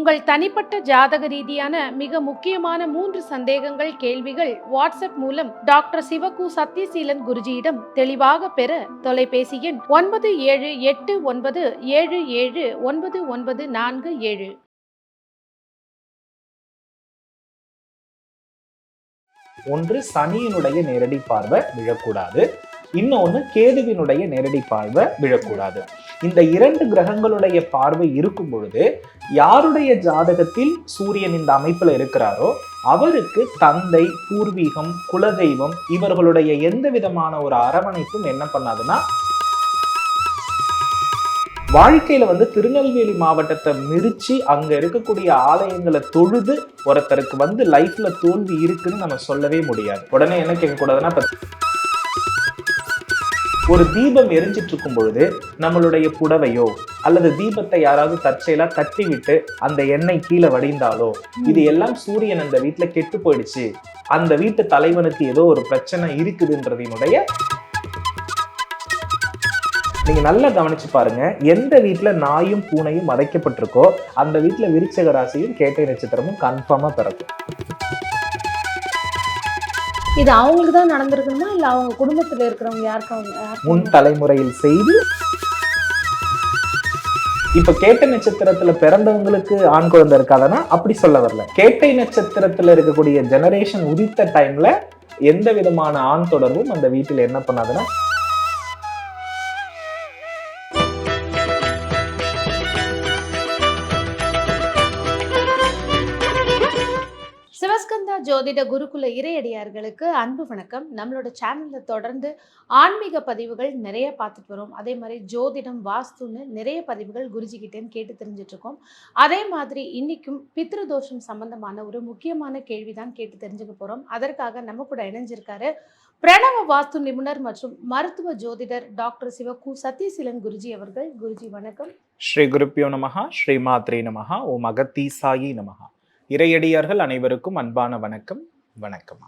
உங்கள் தனிப்பட்ட ஜாதக ரீதியான மிக முக்கியமான மூன்று சந்தேகங்கள் கேள்விகள் வாட்ஸ்அப் மூலம் டாக்டர் சிவகு சத்யசீலன் குருஜியிடம் தெளிவாக பெற தொலைபேசி எண் ஒன்பது ஏழு எட்டு ஒன்பது ஏழு ஏழு ஒன்பது ஒன்பது நான்கு ஏழு. ஒன்று சனியினுடைய நேரடி பார்வை விழக்கூடாது. இன்னொன்று கேதுவினுடைய நேரடி பார்வை விழக்கூடாது. இந்த இரண்டு கிரகங்களுடைய பார்வை இருக்கும் பொழுது யாருடைய ஜாதகத்தில் சூரியன் இந்த அமைப்புல இருக்கிறாரோ அவருக்கு தந்தை பூர்வீகம் குலதெய்வம் இவர்களுடைய எந்த விதமான ஒரு அரவணைப்பும் என்ன பண்ணாதுன்னா வாழ்க்கையில வந்து திருநெல்வேலி மாவட்டத்தை மிரிச்சு அங்க இருக்கக்கூடிய ஆலயங்களை தொழுது ஒருத்தருக்கு வந்து லைஃப்ல தோல்வி இருக்குன்னு நம்ம சொல்லவே முடியாது. உடனே என்ன கேட்க கூடாதுன்னா ஒரு தீபம் எரிஞ்சிட்டு இருக்கும் பொழுது நம்மளுடைய புடவையோ அல்லது தீபத்தை யாராவது தற்செயலா தட்டி விட்டு அந்த எண்ணெய் கீழே வடிந்தாலோ இது எல்லாம் சூரியன் அந்த வீட்டுல கெட்டு போயிடுச்சு. அந்த வீட்டு தலைவனுக்கு ஏதோ ஒரு பிரச்சனை இருக்குதுன்றதினுடைய நீங்க நல்லா கவனிச்சு பாருங்க. எந்த வீட்ல நாயும் பூனையும் மறைக்கப்பட்டிருக்கோ அந்த வீட்ல விருச்சக ராசியும் கேட்டை நட்சத்திரமும் கன்ஃபார்மா பிறக்கும். இது அவங்களுக்கு தான் நடந்திருக்கணுமா? இல்ல அவங்க குடும்பத்துல இருக்கிறவங்க யாருக்கும் முன் தலைமுறையில் செய்து இப்ப கேட்டை நட்சத்திரத்துல பிறந்தவங்களுக்கு ஆண் குழந்தை இருக்காதுன்னா அப்படி சொல்ல வரல. கேட்டை நட்சத்திரத்துல இருக்கக்கூடிய ஜெனரேஷன் உதித்த டைம்ல எந்த விதமான ஆண் தொடர்பும் அந்த வீட்டில் என்ன பண்ணாதுன்னா ஜோதிட குருகுல இறையடியார்களுக்கு அன்பு வணக்கம். நம்மளோட சேனலில் தொடர்ந்து ஆன்மீக பதிவுகள் நிறைய பார்த்துட்டு வரோம். அதே மாதிரி ஜோதிடம் வாஸ்துன்னு நிறைய பதிவுகள் குருஜிக்கிட்டேன்னு கேட்டு தெரிஞ்சிட்ருக்கோம் அதே மாதிரி இன்னைக்கும் பித்ருதோஷம் சம்பந்தமான ஒரு முக்கியமான கேள்வி தான் கேட்டு தெரிஞ்சுக்க போகிறோம் அதற்காக நம்ம கூட இணைஞ்சிருக்காரு பிரணவ வாஸ்து நிபுணர் மற்றும் மருத்துவ ஜோதிடர் டாக்டர் சிவகு சத்யசீலன் குருஜி அவர்கள். குருஜி வணக்கம். ஸ்ரீ குருப்பியோ நமகா ஸ்ரீ மாத்ரே நமகா ஓம் அகத்தீசாயி நமகா இறையடியார்கள் அனைவருக்கும் அன்பான வணக்கம். வணக்கம்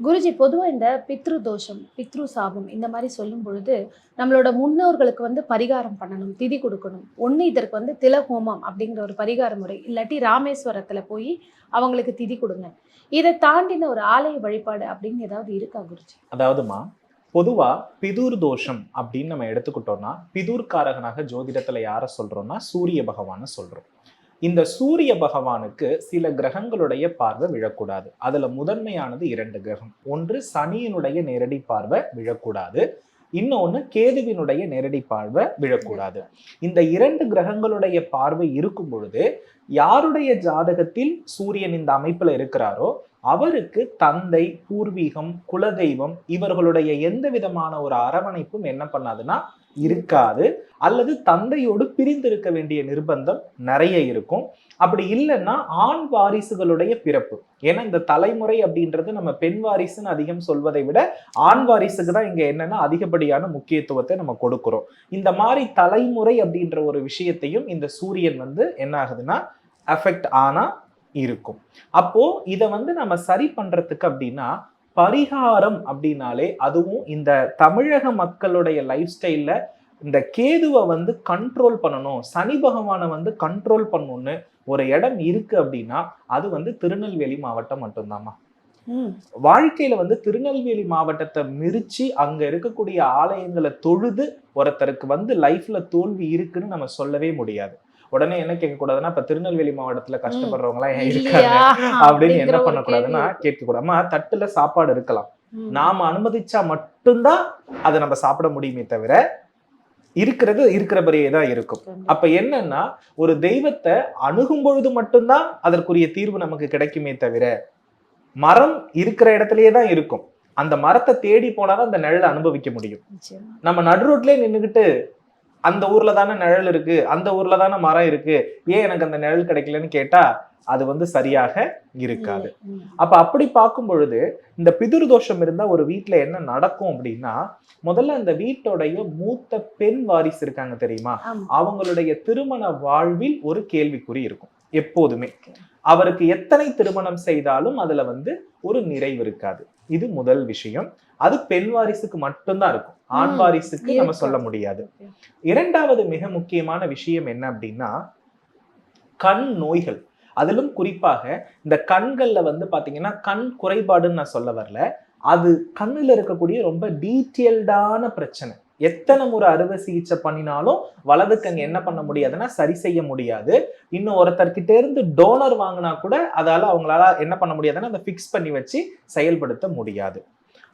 குருஜி பொதுவாக இந்த பித்ரு தோஷம் பித்ரு சாபம் இந்த மாதிரி சொல்லும் பொழுது நம்மளோட முன்னோர்களுக்கு வந்து பரிகாரம் பண்ணணும் திதி கொடுக்கணும். ஒன்று இதற்கு வந்து திலஹோமம் அப்படிங்கிற ஒரு பரிகார முறை. இல்லாட்டி ராமேஸ்வரத்தில் போய் அவங்களுக்கு திதி கொடுங்க. இதை தாண்டின ஒரு ஆலய வழிபாடு அப்படின்னு ஏதாவது இருக்கா குருஜி? அதாவதுமா பொதுவா பிதுர் தோஷம் அப்படின்னு நம்ம எடுத்துக்கிட்டோம்னா பிதுர்காரகனாக ஜோதிடத்துல யாரை சொல்றோம்னா சூரிய பகவானை சொல்றோம். இந்த சூரிய பகவானுக்கு சில கிரகங்களுடைய பார்வை விழக்கூடாது. அதுல முதன்மையானது இரண்டு கிரகம். ஒன்று சனியினுடைய நேரடி பார்வை விழக்கூடாது. இன்னொன்னு கேதுவினுடைய நேரடி பார்வை விழக்கூடாது. இந்த இரண்டு கிரகங்களுடைய பார்வை இருக்கும் பொழுது யாருடைய ஜாதகத்தில் சூரியன் இந்த அமைப்புல இருக்கிறாரோ அவருக்கு தந்தை பூர்வீகம் குலதெய்வம் இவர்களுடைய எந்த விதமான ஒரு அரவணைப்பும் என்ன பண்ணாதுன்னா இருக்காது. அல்லது தந்தையோடு பிரிந்திருக்க வேண்டிய நிர்பந்தம் நிறைய இருக்கும். அப்படி இல்லைன்னா ஆண் வாரிசுகளுடைய பிறப்பு. ஏன்னா இந்த தலைமுறை அப்படின்றது நம்ம பெண் வாரிசுன்னு அதிகம் சொல்வதை விட ஆண் வாரிசுக்கு தான் இங்க என்னன்னா அதிகப்படியான முக்கியத்துவத்தை நம்ம கொடுக்கிறோம். இந்த மாதிரி தலைமுறை அப்படின்ற ஒரு விஷயத்தையும் இந்த சூரியன் வந்து என்ன ஆகுதுன்னா அஃபெக்ட் ஆனா இருக்கும். அப்போ இதை வந்து நம்ம சரி பண்றதுக்கு அப்படின்னா பரிகாரம் அப்படின்னாலே அதுவும் இந்த தமிழக மக்களுடைய லைஃப் ஸ்டைல்ல இந்த கேதுவை வந்து கண்ட்ரோல் பண்ணணும் சனி பகவானை வந்து கண்ட்ரோல் பண்ணணும்னு ஒரு இடம் இருக்கு அப்படின்னா அது வந்து திருநெல்வேலி மாவட்டம் மட்டும்தாம்மா. வாழ்க்கையில வந்து திருநெல்வேலி மாவட்டத்தை மிரிச்சு அங்க இருக்கக்கூடிய ஆலயங்களை தொழுது ஒருத்தருக்கு வந்து லைஃப்ல தோல்வி இருக்குன்னு நம்ம சொல்லவே முடியாது. உடனே என்ன கேட்க கூடாதுன்னா இப்ப திருநெல்வேலி மாவட்டத்துல கஷ்டப்படுறவங்க எல்லாம் இருக்காங்க? அப்படின்னு என்ன பண்ணக்கூடாதுன்னா கேள்வி. கேட்க கூடாதுமா தட்டுல சாப்பாடு இருக்கலாம். நாம அனுமதிச்சா மட்டும்தான் அதை நம்ம சாப்பிட முடியுமே தவிர இருக்கிறது இருக்கிறபடியே தான் இருக்கும். அப்ப என்னன்னா ஒரு தெய்வத்தை அணுகும் பொழுது மட்டும்தான் அதற்குரிய தீர்வு நமக்கு கிடைக்குமே தவிர மரம் இருக்கிற இடத்துலயே தான் இருக்கும் அந்த மரத்தை தேடி போனாதான் அந்த நிழலை அனுபவிக்க முடியும். நம்ம நடு ரோட்லயே நின்றுகிட்டு அந்த ஊர்ல தானே நிழல் இருக்கு? அந்த ஊர்ல தானே மரம் இருக்கு? ஏன் எனக்கு அந்த நிழல் கிடைக்கலன்னு கேட்டா அது வந்து சரியாக இருக்காது. அப்ப அப்படி பார்க்கும் பொழுது இந்த பிதுர் தோஷம் இருந்தா ஒரு வீட்ல என்ன நடக்கும் அப்படின்னா முதல்ல அந்த வீட்டோடைய மூத்த பெண் வாரிசு இருக்காங்க தெரியுமா. அவங்களுடைய திருமண வாழ்வில் ஒரு கேள்விக்குறி இருக்கும் எப்போதுமே. அவருக்கு எத்தனை திருமணம் செய்தாலும் அதுல வந்து ஒரு நிறைவு இருக்காது. இது முதல் விஷயம். அது பெண் வாரிசுக்கு மட்டும்தான் இருக்கும். ஆண் வாரிசுக்கு நம்ம. சொல்ல முடியாது. இரண்டாவது மிக முக்கியமான விஷயம் என்ன அப்படின்னா கண் நோய்கள். அதிலும் குறிப்பாக இந்த கண்கள்ல வந்து பாத்தீங்கன்னா கண் குறைபாடுன்னு நான் சொல்ல வரல. அது கண்ணுல இருக்கக்கூடிய ரொம்ப டீட்டெயில்டான பிரச்சனை. எத்தனை முறை அறுவை சிகிச்சை பண்ணினாலும் வலது கண் என்ன பண்ண முடியாதுன்னா சரி செய்ய முடியாது. இன்னும் ஒருத்தர்கிட்ட இருந்து டோனர் வாங்கினா கூட அதால அவங்களால என்ன பண்ண முடியாதுன்னா அதை ஃபிக்ஸ் பண்ணி வச்சு செயல்படுத்த முடியாது.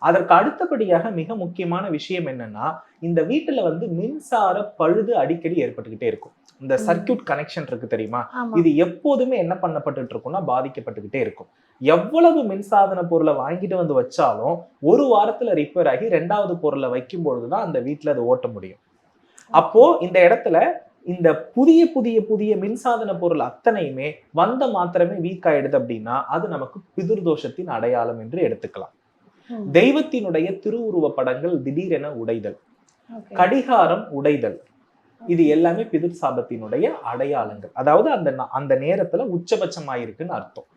அதற்கு அடுத்தபடியாக மிக முக்கியமான விஷயம் என்னன்னா இந்த வீட்டுல வந்து மின்சார பழுது அடிக்கடி ஏற்பட்டுக்கிட்டே இருக்கும். இந்த. சர்க்கியூட் கனெக்ஷன் இருக்கு தெரியுமா? இது எப்போதுமே என்ன பண்ணப்பட்டு இருக்கும்னா பாதிக்கப்பட்டுக்கிட்டே இருக்கும். எவ்வளவு மின்சாதன பொருளை வாங்கிட்டு வந்து வச்சாலும் ஒரு வாரத்துல ரிப்பேர் ஆகி ரெண்டாவது பொருளை வைக்கும் பொழுதுதான் அந்த வீட்டுல அதை ஓட்ட முடியும். அப்போ இந்த இடத்துல இந்த புதிய புதிய புதிய மின்சாதன பொருள் அத்தனையுமே வந்த மாத்திரமே வீக் ஆயிடுது அப்படின்னா அது நமக்கு பிதிர்தோஷத்தின் அடையாளம் என்று எடுத்துக்கலாம். தெய்வத்தினுடைய திருவுருவ படங்கள் திடீரென உடைதல். கடிகாரம் உடைதல். இது எல்லாமே பிதிர் சாபத்தினுடைய அடையாளங்கள். அதாவது அந்த அந்த நேரத்துல உச்சபட்சமாயிருக்குன்னு அர்த்தம்.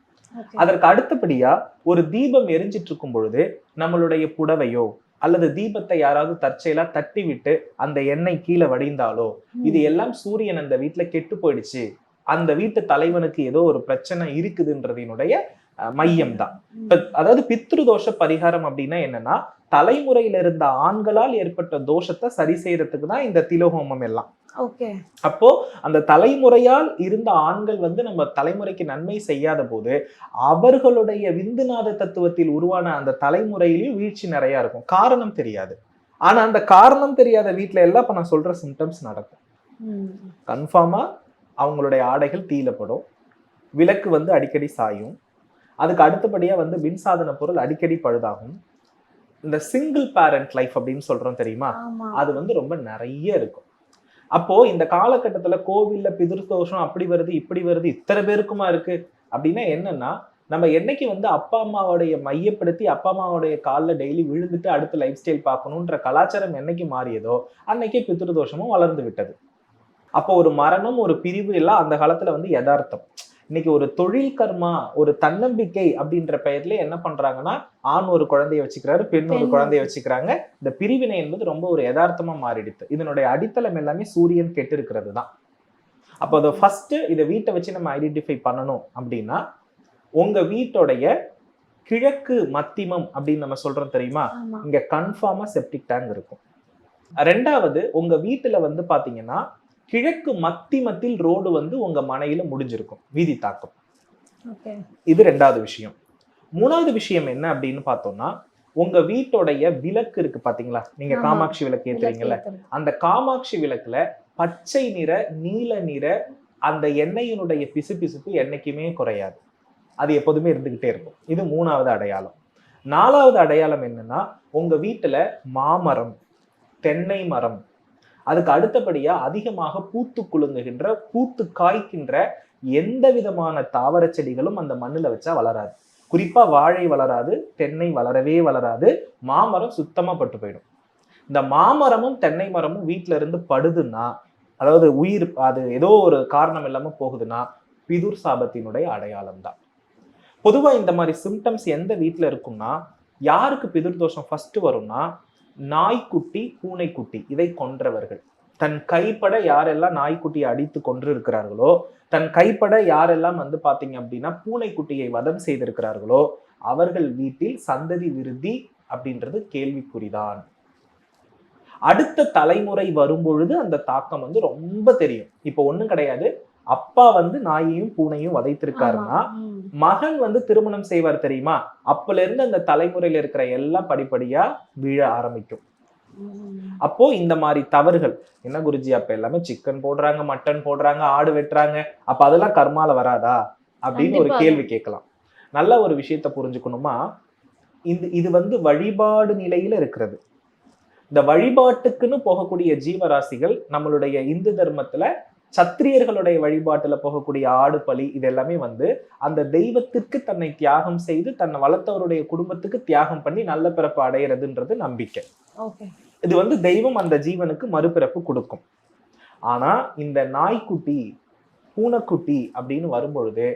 அதற்கு அடுத்தபடியா ஒரு தீபம் எரிஞ்சிட்டு இருக்கும் பொழுது நம்மளுடைய புடவையோ அல்லது தீபத்தை யாராவது தற்செயலா தட்டி விட்டு அந்த எண்ணெய் கீழே வடிந்தாலோ. இது எல்லாம் சூரியன் அந்த வீட்டுல கெட்டு போயிடுச்சு. அந்த வீட்டு தலைவனுக்கு ஏதோ ஒரு பிரச்சனை இருக்குதுன்றதினுடைய மையம் தான் அதாவது பித்ருதோஷ பரிகாரம் அப்படின்னா என்னன்னா தலைமுறையில இருந்த ஆண்களால் ஏற்பட்ட தோஷத்தை சரி செய்யறதுக்கு தான் இந்த திலோகோமம் எல்லாம். அப்போ அந்த தலைமுறையால் இருந்த ஆண்கள் வந்து நம்ம தலைமுறைக்கு நன்மை செய்யாத போது அவர்களுடைய விந்துநாத தத்துவத்தில் உருவான அந்த தலைமுறையிலையும் வீழ்ச்சி நிறைய இருக்கும். காரணம் தெரியாது. ஆனா அந்த காரணம் தெரியாத வீட்ல எல்லாம் இப்ப நான் சொல்ற சிம்டம்ஸ் நடக்கும். கன்ஃபார்மா அவங்களுடைய ஆடைகள் தீலப்படும். விளக்கு வந்து அடிக்கடி சாயும். அதுக்கு அடுத்தபடியா வந்து மின்சாதன பொருள் அடிக்கடி பழுதாகும். இந்த சிங்கிள் பேரண்ட் லைஃப் அப்படின்னு சொல்றோம் தெரியுமா? அது வந்து ரொம்ப நிறைய இருக்கும். அப்போ இந்த காலகட்டத்துல கோவில்ல பிதிர்தோஷம் அப்படி வருது இப்படி வருது இத்தனை பேருக்குமா இருக்கு? அப்படின்னா என்னன்னா நம்ம என்னைக்கு வந்து அப்பா அம்மாவுடைய மையப்படுத்தி அப்பா அம்மாவுடைய காலில் டெய்லி விழுந்துட்டு அடுத்து லைஃப் ஸ்டைல் பார்க்கணுன்ற கலாச்சாரம் என்னைக்கு மாறியதோ அன்னைக்கே பித்ருதோஷமும் வளர்ந்து விட்டது. அப்போ ஒரு மரணம் ஒரு பிரிவு எல்லாம் அந்த காலத்துல வந்து யதார்த்தம். இன்னைக்கு ஒரு தொழில் கர்மா ஒரு தன்னம்பிக்கை அப்படின்ற பெயர்ல என்ன பண்றாங்கன்னா ஆண் ஒரு குழந்தைய வச்சுக்கிறாரு பெண் ஒரு குழந்தைய வச்சுக்கிறாங்க. இந்த பிரிவினை என்பது ரொம்ப ஒரு யதார்த்தமா மாறிடுது. இதனுடைய அடித்தளம் எல்லாமே சூரியன் கெட்டு இருக்கிறது தான் அப்போ அதை ஃபர்ஸ்ட் இதை வீட்டை வச்சு நம்ம ஐடென்டிஃபை பண்ணணும் அப்படின்னா உங்க வீட்டோடைய கிழக்கு மத்திமம் அப்படின்னு நம்ம சொல்றோம் தெரியுமா? இங்க கன்ஃபார்மா செப்டிக் டேங்க் இருக்கும். ரெண்டாவது உங்க வீட்டுல வந்து பாத்தீங்கன்னா கிழக்கு மத்திமத்தில் ரோடு வந்து உங்க மனையில முடிஞ்சிருக்கும். வீதி தாக்கம். இது ரெண்டாவது விஷயம். மூணாவது விஷயம் என்ன அப்படின்னு பார்த்தோம்னா உங்க வீட்டோடைய விளக்கு இருக்கு பாத்தீங்களா? நீங்க. காமாட்சி விளக்கு ஏத்துறீங்கல்ல? அந்த காமாட்சி விளக்குல பச்சை நிற நீல நிற அந்த எண்ணெயினுடைய பிசுபிசுப்பு என்னைக்குமே குறையாது. அது எப்போதுமே இருந்துகிட்டே இருக்கும். இது மூணாவது அடையாளம். நாலாவது அடையாளம் என்னன்னா உங்க வீட்டுல மாமரம் தென்னை மரம் அதுக்கு அடுத்தபடியாக அதிகமாக பூத்து குலுங்குகின்ற பூத்து காய்க்கின்ற எந்த விதமான தாவர செடிகளும் அந்த மண்ணில் வச்சா வளராது. குறிப்பாக வாழை வளராது தென்னை வளரவே வளராது மாமரம் சுத்தமாக பட்டு போயிடும். இந்த மாமரமும் தென்னை மரமும் வீட்டில இருந்து படுதுன்னா அதாவது உயிர் அது ஏதோ ஒரு காரணம் இல்லாமல் போகுதுன்னா பிதுர் சாபத்தினுடைய அடையாளம் தான். பொதுவாக இந்த மாதிரி சிம்டம்ஸ் எந்த வீட்டில் இருக்கும்னா யாருக்கு பிதுர் தோஷம் ஃபர்ஸ்ட் வரும்னா நாய்க்குட்டி பூனைக்குட்டி இதை கொன்றவர்கள். தன் கைப்பட யாரெல்லாம் நாய்க்குட்டியை அடித்து கொன்று இருக்கிறார்களோ தன் கைப்பட யாரெல்லாம் வந்து பாத்தீங்க அப்படின்னா பூனைக்குட்டியை வதம் செய்திருக்கிறார்களோ அவர்கள் வீட்டில் சந்ததி விருதி அப்படின்றது கேள்விக்குறிதான். அடுத்த தலைமுறை வரும்பொழுது அந்த தாக்கம் வந்து ரொம்ப தெரியும். இப்போ ஒண்ணும் கிடையாது. அப்பா வந்து நாயையும் பூனையும் வதைத்திருக்காருன்னா மகன் வந்து திருமணம் செய்வார் தெரியுமா? அப்பல இருந்து அந்த தலைமுறையில இருக்கிற எல்லாம் படிப்படியா விழ ஆரம்பிக்கும். அப்போ இந்த மாதிரி தவறுகள் என்ன குருஜி அப்ப எல்லாமே சிக்கன் போடுறாங்க மட்டன் போடுறாங்க ஆடு வெட்டுறாங்க. அப்ப அதெல்லாம் கர்மால வராதா? அப்படின்னு ஒரு. கேள்வி கேட்கலாம். நல்ல ஒரு விஷயத்த புரிஞ்சுக்கணுமா? இந்த இது வந்து வழிபாடு நிலையில இருக்கிறது. இந்த வழிபாட்டுக்குன்னு போகக்கூடிய ஜீவராசிகள் நம்மளுடைய இந்து தர்மத்துல சத்திரியர்களுடைய வழிபாட்டுல போகக்கூடிய ஆடு பலி இது எல்லாமே வந்து அந்த தெய்வத்திற்கு தன்னை தியாகம் செய்து தன்னை வளர்த்தவருடைய குடும்பத்துக்கு தியாகம் பண்ணி நல்ல பிறப்பு அடையிறதுன்றது நம்பிக்கை. இது வந்து தெய்வம் அந்த ஜீவனுக்கு மறுபிறப்பு கொடுக்கும். ஆனா இந்த நாய்க்குட்டி பூனைக்குட்டி அப்படின்னு வரும்பொழுது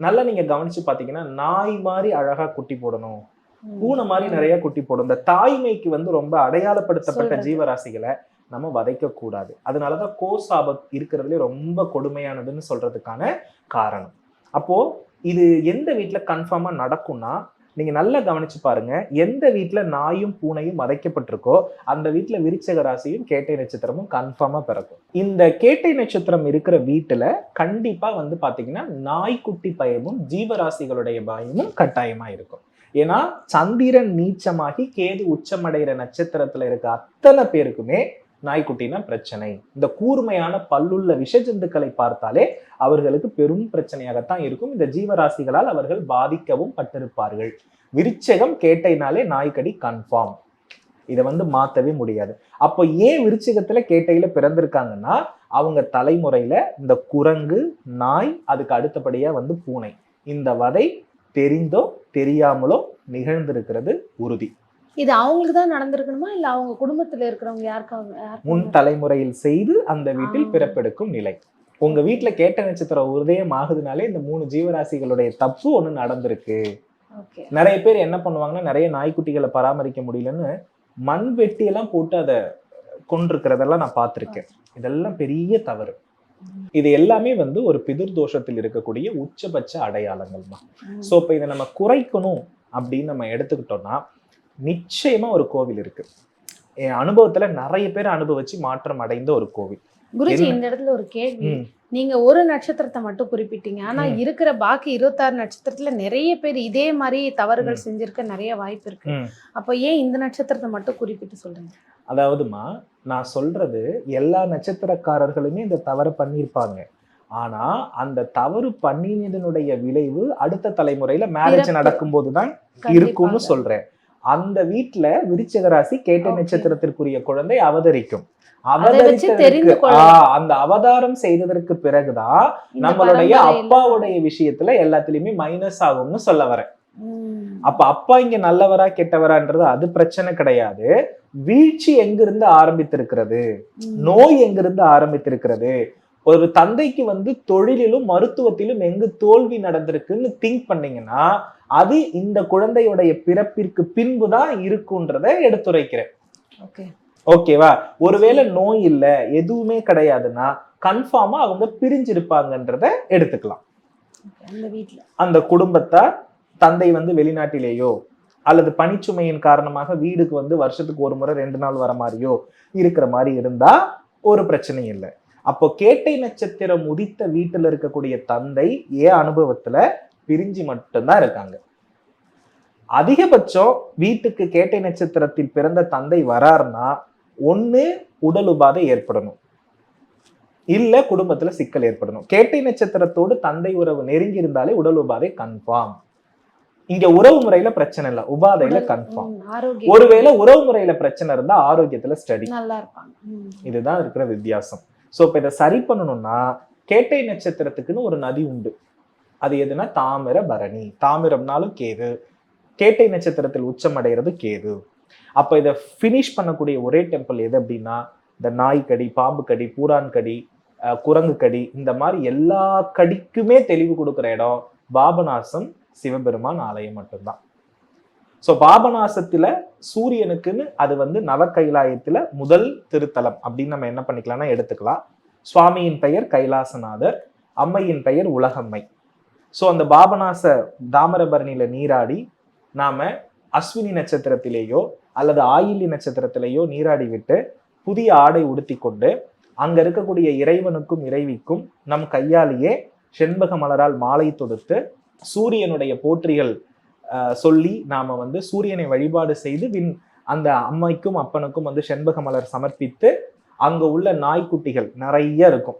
நல்லா நீங்க கவனிச்சு பாத்தீங்கன்னா நாய் மாதிரி அழகா குட்டி போடணும். பூனை மாதிரி நிறைய குட்டி போடும் இந்த தாய்மைக்கு வந்து ரொம்ப அடையாளப்படுத்தப்பட்ட. ஜீவராசிகளை நம்ம வதைக்கக்கூடாது அதனால தான் கோசாபம் இருக்கிறதுலே ரொம்ப கொடுமையானதுன்னு சொல்கிறதுக்கான காரணம். அப்போது இது எந்த வீட்டில் கன்ஃபார்மாக நடக்கும்னா நீங்கள் நல்லா கவனிச்சு பாருங்க எந்த வீட்டில் நாயும் பூனையும் வதைக்கப்பட்டிருக்கோ அந்த வீட்டில் விருச்சக ராசியும் கேட்டை நட்சத்திரமும் கன்ஃபார்மாக பிறக்கும். இந்த கேட்டை நட்சத்திரம் இருக்கிற வீட்டில் கண்டிப்பாக வந்து பார்த்தீங்கன்னா நாய்க்குட்டி பயமும் ஜீவராசிகளுடைய பயமும் கட்டாயமாக இருக்கும். ஏன்னா சந்திரன் நீச்சமாகி கேது உச்சமடைகிற நட்சத்திரத்தில் இருக்க அத்தனை பேருக்குமே நாய்க்குட்டினா பிரச்சனை. இந்த கூர்மையான பல்லுள்ள விஷஜந்துக்களை பார்த்தாலே அவர்களுக்கு பெரும் பிரச்சனையாகத்தான் இருக்கும். இந்த ஜீவராசிகளால் அவர்கள் பாதிக்கவும் பட்டிருப்பார்கள். விருச்சகம் கேட்டைனாலே நாய்க்கடி கன்ஃபார்ம் இதை வந்து மாத்தவே முடியாது. அப்போ ஏன் விருச்சிகத்துல கேட்டையில பிறந்திருக்காங்கன்னா அவங்க தலைமுறையில இந்த குரங்கு நாய் அதுக்கு அடுத்தபடியா வந்து பூனை. இந்த வதை தெரிந்தோ தெரியாமலோ நிகழ்ந்திருக்கிறது உறுதி. இது அவங்களுக்கு தான் நடந்திருக்கணுமா? இல்ல அவங்க குடும்பத்துல இருக்கிறவங்க யாருக்காவது முன் தலைமுறையில் செய்து அந்த வீட்டில். பிறப்பெடுக்கும் நிலை. உங்க வீட்டுல கேட்ட நட்சத்திரம் உதயம் ஆகுதுனாலே இந்த மூணு ஜீவராசிகளுடைய தப்பு ஒண்ணு நடந்திருக்கு. நிறைய பேர் என்ன பண்ணுவாங்கன்னா நிறைய நாய்க்குட்டிகளை பராமரிக்க முடியலன்னு மண் வெட்டி எல்லாம் போட்டு அதை கொண்டிருக்கிறதெல்லாம் நான் பார்த்திருக்கேன். இதெல்லாம் பெரிய தவறு. இது எல்லாமே வந்து ஒரு பிதிர் தோஷத்தில் இருக்கக்கூடிய உச்சபட்ச அடையாளங்கள் தான். ஸோ இப்போ இதை நம்ம குறைக்கணும் அப்படின்னு நம்ம எடுத்துக்கிட்டோம்னா நிச்சயமா ஒரு கோவில் இருக்கு என் அனுபவத்துல நிறைய பேர் அனுபவிச்சு மாற்றம் அடைந்த ஒரு கோவில் குருஜி? இந்த இடத்துல ஒரு கேள்வி. நீங்க ஒரு நட்சத்திரத்தை மட்டும் குறிப்பிட்டீங்க ஆனா. இருக்கிற பாக்கி இருபத்தாறு நட்சத்திரத்துல நிறைய பேர் இதே மாதிரி தவறுகள். செஞ்சிருக்க நிறைய வாய்ப்பு இருக்கு. அப்போ ஏன் இந்த நட்சத்திரத்தை மட்டும் குறிப்பிட்டு சொல்றீங்க அதாவதுமா நான் சொல்றது எல்லா நட்சத்திரக்காரர்களுமே இந்த தவறை பண்ணியிருப்பாங்க ஆனா அந்த தவறு பண்ணினதனுடைய விளைவு அடுத்த தலைமுறையில மேரேஜ் பிறப்பு. நடக்கும்போது தான் இருக்கும்னு சொல்றேன் அந்த வீட்ல விருச்சிக ராசி கேட்ட. நட்சத்திரத்திற்குரிய குழந்தை அவதரிக்கும் அவதரித்ததற்கு அந்த அவதாரம் செய்ததற்கு பிறகுதான் நம்மளுடைய அப்பாவுடைய விஷயத்துல எல்லாத்துலயுமே மைனஸ் ஆகும்னு சொல்ல வரேன். அப்ப அப்பா இங்க நல்லவரா கெட்டவரான்றது அது பிரச்சனை கிடையாது வீழ்ச்சி எங்கிருந்து ஆரம்பித்திருக்கிறது. நோய் எங்கிருந்து ஆரம்பித்திருக்கிறது ஒரு தந்தைக்கு வந்து தொழிலிலும் மருத்துவத்திலும் எங்கு தோல்வி நடந்திருக்குன்னு திங்க் பண்ணீங்கன்னா அது இந்த குழந்தையுடைய பிறப்பிற்கு பின்புதான் இருக்குன்றத எடுத்துரைக்கிறேன். Okay. ஓகேவா ஒருவேளை நோய் இல்ல எதுவுமே கிடையாதுன்னா கன்ஃபார்மா அவங்க பிரிஞ்சிருப்பாங்கன்றத எடுத்துக்கலாம். அந்த குடும்பத்தார் தந்தை வந்து வெளிநாட்டிலேயோ அல்லது பணிச்சுமையின் காரணமாக வீடுக்கு வந்து வருஷத்துக்கு ஒரு முறை ரெண்டு நாள் வர மாதிரியோ இருக்கிற மாதிரி இருந்தா ஒரு பிரச்சனையும் இல்லை. அப்போ கேட்டை நட்சத்திரம் உதித்த வீட்டுல இருக்கக்கூடிய தந்தை ஏன் அனுபவத்துல பிரிஞ்சு மட்டும்தான் இருக்காங்க. அதிகபட்சம் வீட்டுக்கு கேட்டை நட்சத்திரத்தில் பிறந்த தந்தை வராருன்னா ஒண்ணு உடல் உபாதை ஏற்படணும். இல்ல குடும்பத்துல சிக்கல் ஏற்படணும். கேட்டை நட்சத்திரத்தோடு தந்தை உறவு நெருங்கி இருந்தாலே உடல் உபாதை கன்ஃபார்ம் இங்க உறவு முறையில பிரச்சனை இல்ல உபாதையில கன்ஃபார்ம் ஒருவேளை உறவு முறையில பிரச்சனை இருந்தா ஆரோக்கியத்துல ஸ்டடி நல்லா இருப்பாங்க. ம். இதுதான் இருக்கிற வித்தியாசம். ஸோ இப்போ இதை சரி பண்ணணும்னா கேட்டை நட்சத்திரத்துக்குன்னு ஒரு நதி உண்டு. அது எதுனா தாமிர பரணி. தாமிரம்னாலும் கேது. கேட்டை நட்சத்திரத்தில் உச்சம் அடைகிறது கேது. அப்போ இதை ஃபினிஷ் பண்ணக்கூடிய ஒரே டெம்பிள் எது அப்படின்னா இந்த நாய்க்கடி பாம்பு கடி பூரான் கடி குரங்கு கடி இந்த மாதிரி எல்லா கடிக்குமே தெளிவு கொடுக்குற இடம் பாபநாசம் சிவபெருமான் ஆலயம் மட்டும்தான். ஸோ பாபநாசத்தில் சூரியனுக்குன்னு அது வந்து நவ கைலாயத்தில் முதல் திருத்தலம். அப்படின்னு நம்ம என்ன பண்ணிக்கலாம்னா எடுத்துக்கலாம். சுவாமியின் பெயர் கைலாசநாதர் அம்மையின் பெயர் உலகம்மை. ஸோ அந்த பாபநாச தாமரபரணியில் நீராடி நாம் அஸ்வினி நட்சத்திரத்திலேயோ அல்லது ஆயிலி நட்சத்திரத்திலேயோ நீராடி விட்டு புதிய ஆடை உடுத்தி கொண்டு அங்கே இருக்கக்கூடிய இறைவனுக்கும் இறைவிக்கும் நம் கையாலேயே செண்பக மலரால் மாலை தொடுத்து சூரியனுடைய போற்றிகள் சொல்லி நாம வந்து சூரியனை வழிபாடு செய்து விண் அந்த அம்மைக்கும் அப்பனுக்கும் வந்து செண்பக மலர் சமர்ப்பித்து அங்க உள்ள நாய்க்குட்டிகள் நிறைய இருக்கும்.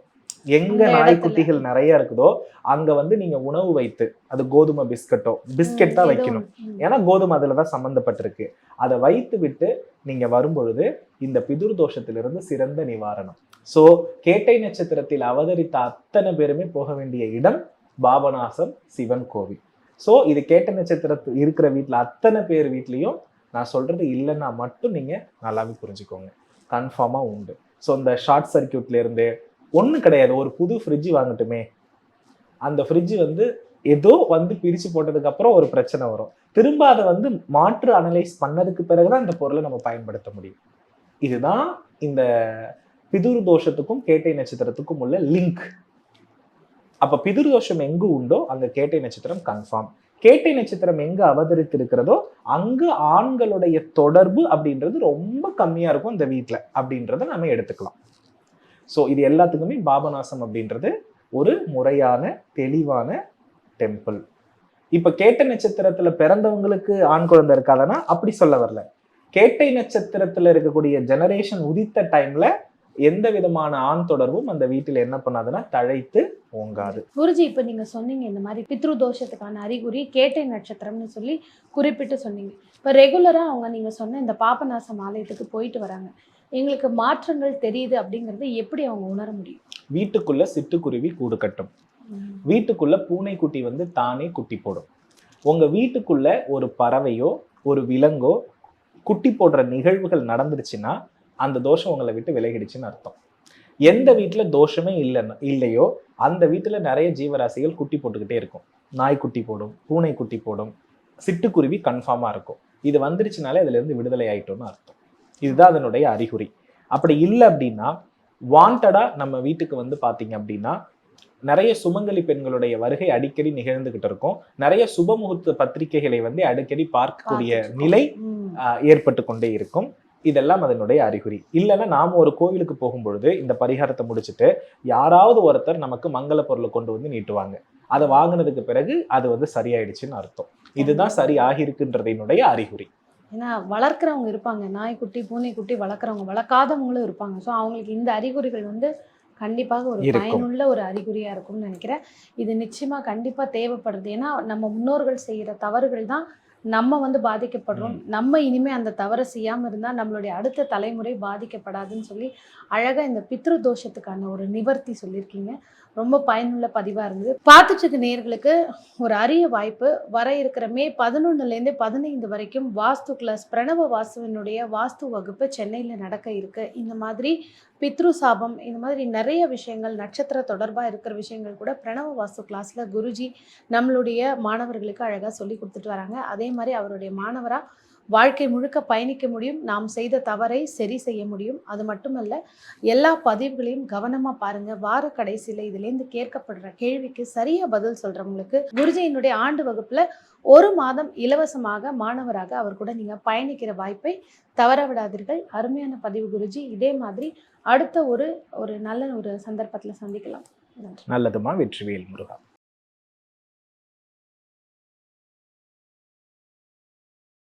எங்க. நாய்க்குட்டிகள் நிறைய இருக்குதோ அங்க வந்து நீங்க உணவு வைத்து அது கோதுமை பிஸ்கட்டோ பிஸ்கெட் தான் வைக்கணும். ஏன்னா கோதுமை அதுல தான் சம்பந்தப்பட்டிருக்கு. அதை வைத்து விட்டு நீங்க வரும்பொழுது இந்த பிதுர் தோஷத்திலிருந்து சிறந்த நிவாரணம். சோ கேட்டை நட்சத்திரத்தில் அவதரித்த அத்தனை பேருமே போக வேண்டிய இடம் பாபநாசம் சிவன் கோவில். ஸோ இது கேட்ட நட்சத்திரத்து இருக்கிற வீட்டில் அத்தனை பேர் வீட்லேயும் நான் சொல்கிறது இல்லைன்னா மட்டும் நீங்கள் நல்லாவே புரிஞ்சுக்கோங்க. கன்ஃபார்மாக உண்டு. ஸோ இந்த ஷார்ட் சர்க்கியூட்லேருந்து ஒன்றும் கிடையாது. ஒரு புது ஃப்ரிட்ஜ் வாங்கட்டுமே. அந்த ஃப்ரிட்ஜ் வந்து ஏதோ வந்து பிரித்து போட்டதுக்கப்புறம் ஒரு பிரச்சனை வரும். திரும்ப அதை வந்து மாற்று அனலைஸ் பண்ணதுக்கு பிறகுதான் இந்த பொருளை நம்ம பயன்படுத்த முடியும். இதுதான் இந்த பிதுர் தோஷத்துக்கும் கேட்டை நட்சத்திரத்துக்கும் உள்ள லிங்க் அப்போ பிதுர் தோஷம் எங்கு உண்டோ அங்கே கேட்டை நட்சத்திரம் கன்ஃபார்ம் கேட்டை நட்சத்திரம் எங்க அவதரித்திருக்கிறதோ அங்க ஆண்களுடைய தொடர்பு அப்படின்றது ரொம்ப கம்மியா இருக்கும் இந்த வீட்டில் அப்படின்றத நம்ம எடுத்துக்கலாம். ஸோ இது எல்லாத்துக்குமே பாபநாசம் அப்படின்றது ஒரு முறையான தெளிவான டெம்பிள் இப்ப கேட்டை நட்சத்திரத்துல பிறந்தவங்களுக்கு ஆண் குழந்தை இருக்காதுன்னா அப்படி சொல்ல வரல. கேட்டை நட்சத்திரத்துல இருக்கக்கூடிய ஜெனரேஷன் உதித்த டைம்ல எந்த விதமான ஆண் தொடர்பும் அந்த வீட்டில் என்ன பண்ணாதுன்னா தழைத்து ஓங்காது. குருஜி இப்போ நீங்கள் சொன்னீங்க இந்த மாதிரி பித்ரு தோஷத்துக்கான அறிகுறி கேட்டை நட்சத்திரம்னு சொல்லி குறிப்பிட்டு சொன்னீங்க. இப்போ ரெகுலராக அவங்க நீங்கள் சொன்ன இந்த பாபநாசம் ஆலயத்துக்கு போயிட்டு வராங்க. எங்களுக்கு மாற்றங்கள் தெரியுது அப்படிங்கிறது எப்படி அவங்க உணர முடியும்? வீட்டுக்குள்ள சிட்டுக்குருவி கூடு கட்டும். வீட்டுக்குள்ள பூனைக்குட்டி வந்து தானே குட்டி போடும். உங்க வீட்டுக்குள்ள ஒரு பறவையோ ஒரு விலங்கோ குட்டி போடுற நிகழ்வுகள் நடந்துருச்சுன்னா அந்த தோஷம் உங்களை விட்டு விலகிடுச்சுன்னு அர்த்தம். எந்த வீட்டுல தோஷமே இல்லைன்னா இல்லையோ அந்த வீட்டுல நிறைய ஜீவராசிகள் குட்டி போட்டுக்கிட்டே இருக்கும். நாய் குட்டி போடும் பூனை குட்டி போடும் சிட்டுக்குருவி கன்ஃபார்மா இருக்கும். இது வந்துருச்சுனாலே அதுல இருந்து விடுதலை ஆயிட்டோம்னு அர்த்தம். இதுதான் அதனுடைய அறிகுறி. அப்படி இல்லை அப்படின்னா வாண்டடா நம்ம வீட்டுக்கு வந்து பாத்தீங்க அப்படின்னா நிறைய சுமங்கலி பெண்களுடைய வருகை அடிக்கடி நிகழ்ந்துகிட்டு இருக்கும். நிறைய சுபமுகூர்த்த பத்திரிகைகளை வந்து அடிக்கடி பார்க்கக்கூடிய நிலை ஏற்பட்டு கொண்டே இருக்கும். இதெல்லாம் அதனுடைய அறிகுறி. இல்லைன்னா நாம ஒரு கோவிலுக்கு போகும்பொழுது இந்த பரிகாரத்தை முடிச்சுட்டு யாராவது ஒருத்தர் நமக்கு மங்கள பொருளை கொண்டு வந்து நீட்டுவாங்க. அதை வாங்கினதுக்கு பிறகு அது வந்து சரியாயிடுச்சுன்னு அர்த்தம். இதுதான் சரி ஆகியிருக்குன்றதினுடைய அறிகுறி. ஏன்னா வளர்க்குறவங்க இருப்பாங்க. நாய்க்குட்டி பூனைக்குட்டி வளர்க்குறவங்க வளர்க்காதவங்களும் இருப்பாங்க. ஸோ அவங்களுக்கு இந்த அறிகுறிகள் வந்து கண்டிப்பாக ஒரு. பயனுள்ள ஒரு அறிகுறியா இருக்கும்னு நினைக்கிறேன். இது நிச்சயமா கண்டிப்பா தேவைப்படுறது ஏன்னா நம்ம முன்னோர்கள் செய்யற தவறுகள் தான் நம்ம வந்து பாதிக்கப்படுறோம். நம்ம இனிமே அந்த தவறை செய்யாம இருந்தா நம்மளுடைய அடுத்த தலைமுறை பாதிக்கப்படாதுன்னு சொல்லி அழகா இந்த பித்ரு தோஷத்துக்கான ஒரு நிவர்த்தி சொல்லியிருக்கீங்க. ரொம்ப பயனுள்ள பதிவாக இருந்தது. பார்த்துட்டு நேர்களுக்கு ஒரு அரிய வாய்ப்பு. வர இருக்கிற மே பதினொன்னுலேருந்து பதினைந்து வரைக்கும் வாஸ்து கிளாஸ் பிரணவ வாசுவினுடைய வாஸ்து வகுப்பு சென்னையில் நடக்க இருக்குது இந்த மாதிரி பித்ரு சாபம் இந்த மாதிரி நிறைய விஷயங்கள் நட்சத்திர தொடர்பாக இருக்கிற விஷயங்கள் கூட பிரணவ வாஸ்து கிளாஸில் குருஜி நம்மளுடைய மாணவர்களுக்கு அழகாக சொல்லி கொடுத்துட்டு வராங்க. அதே மாதிரி அவருடைய மாணவராக வாழ்க்கை முழுக்க பயணிக்க முடியும் நாம் செய்த தவறை சரி செய்ய முடியும். அது மட்டுமல்ல எல்லா பதிவுகளையும் கவனமாக பாருங்க. வார கடைசியில் இதுலேருந்து கேட்கப்படுற கேள்விக்கு சரியாக பதில் சொல்கிறவங்களுக்கு குருஜியினுடைய ஆண்டு வகுப்பில் ஒரு மாதம் இலவசமாக மாணவராக அவர் கூட நீங்கள் பயணிக்கிற வாய்ப்பை தவற விடாதீர்கள். அருமையான பதிவு குருஜி. இதே மாதிரி அடுத்த ஒரு ஒரு நல்ல ஒரு சந்தர்ப்பத்தில் சந்திக்கலாம். நன்றி. நல்லதுமா? வெற்றிவேல் முருகா.